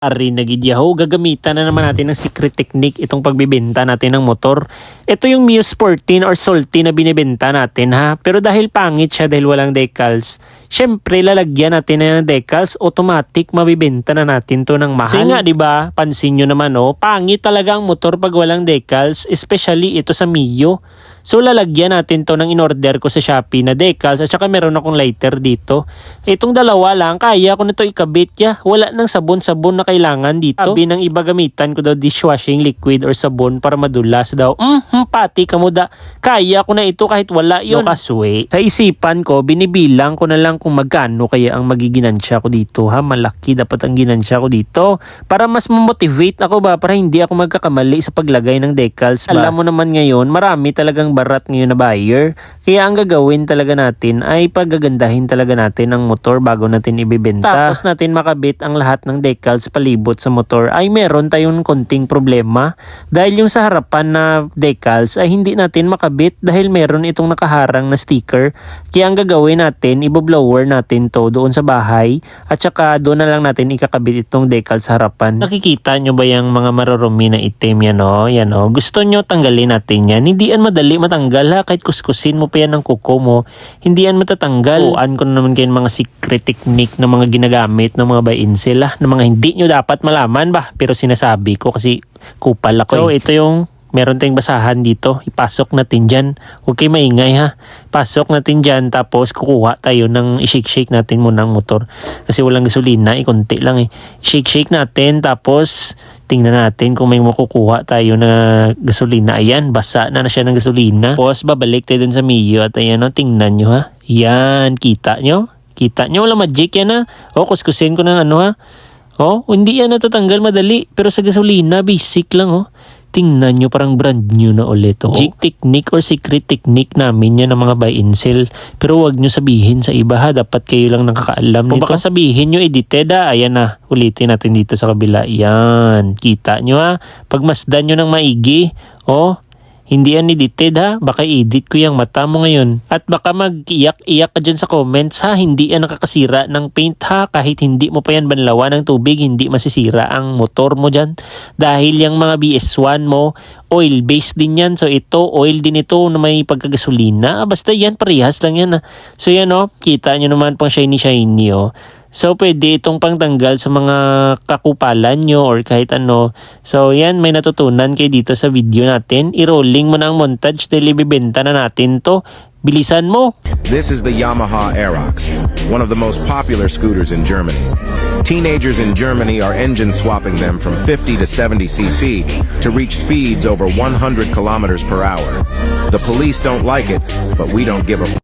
Ari nagidyaho, gagamitan na naman natin ng secret technique itong pagbibenta natin ng motor. Ito yung Muse Sportin or Salty na binibenta natin ha. Pero dahil pangit siya dahil walang decals, syempre lalagyan natin na ng decals, automatic mabibenta na natin to ng mahal. Kasi nga ba, pansin nyo naman oh, pangit talaga ang motor pag walang decals, especially ito sa Mio. So lalagyan natin to ng in-order ko sa Shopee na decals at saka meron akong lighter dito. Itong dalawa lang, kaya ko na to ikabit ya. Wala nang sabon-sabon na kailangan dito. Sabi ng iba gamitan ko daw dishwashing liquid or sabon para madulas daw. Mm, pati kamuda. Kaya ko na ito kahit wala yun. No, kaswe. Sa isipan ko, binibilang ko na lang kung magkano kaya ang magiginansya ko dito ha. Malaki dapat ang ginansya ko dito. Para mas mamotivate ako ba? Para hindi ako magkakamali sa paglagay ng decals ba? Alam mo naman ngayon, marami talagang barat ngayon na buyer. Kaya ang gagawin talaga natin ay pagagandahin talaga natin ang motor bago natin ibibenta. Tapos natin makabit ang lahat ng decals palibot sa motor ay meron tayong konting problema. Dahil yung sa harapan na decals ay hindi natin makabit dahil meron itong nakaharang na sticker. Kaya ang gagawin natin, iboblower natin to doon sa bahay at saka doon na lang natin ikakabit itong decals sa harapan. Nakikita nyo ba yung mga marurumi na itim yan o? Yan o. Gusto nyo tanggalin natin yan. Hindi yan madali matanggal ha. Kahit kuskusin mo pa yan ng kuko mo, hindi yan matatanggal. Tuan ko na naman kayo mga secret technique na mga ginagamit ng mga buy-in-sell ha, na mga hindi nyo dapat malaman ba. Pero sinasabi ko kasi kupal ako. So ito yung meron tayong basahan dito. Ipasok natin dyan. Huwag kayo maingay ha. Pasok natin dyan tapos kukuha tayo ng i-shake-shake natin muna ang motor. Kasi walang gasolina, eh, konti lang eh. Shake-shake natin tapos tingnan natin kung may makukuha tayo na gasolina. Ayan, basa na na siya ng gasolina. Tapos babalik tayo dun sa Mio at ayan o, tingnan nyo ha. Yan, kita nyo? Kita nyo? Wala magic yan ha. O, kuskusin ko ng ano ha. Oh, hindi yan natatanggal madali. Pero sa gasolina, basic lang oh. Tingnan nyo parang brand new na ulit. Oh. Jig technique or secret technique namin yan ng mga buy and sell. Pero wag nyo sabihin sa iba ha. Dapat kayo lang nakakaalam nito. Kung baka sabihin nyo edited ha. Ayan na. Ulitin natin dito sa kabila. Yan. Kita nyo ha. Pagmasdan nyo ng maigi. Oh, hindi yan edited ha. Baka edit ko yung mata mo ngayon. At baka mag-iyak-iyak ka dyan sa comments ha. Hindi yan nakakasira ng paint ha. Kahit hindi mo pa yan banlawan ng tubig, hindi masisira ang motor mo dyan. Dahil yung mga BS1 mo, oil-based din yan. So ito, oil din ito na may pagkagasolina. Basta yan, parehas lang yan ha. So yan o, kita nyo naman pang shiny-shiny o. So, pwede itong pangtanggal sa mga kakupalan nyo or kahit ano. So, yan, may natutunan kayo dito sa video natin. I-rolling mo na ang montage dahil ibibenta na natin to. Bilisan mo! This is the Yamaha Aerox, one of the most popular scooters in Germany. Teenagers in Germany are engine swapping them from 50 to 70 cc to reach speeds over 100 kilometers per hour. The police don't like it, but we don't give a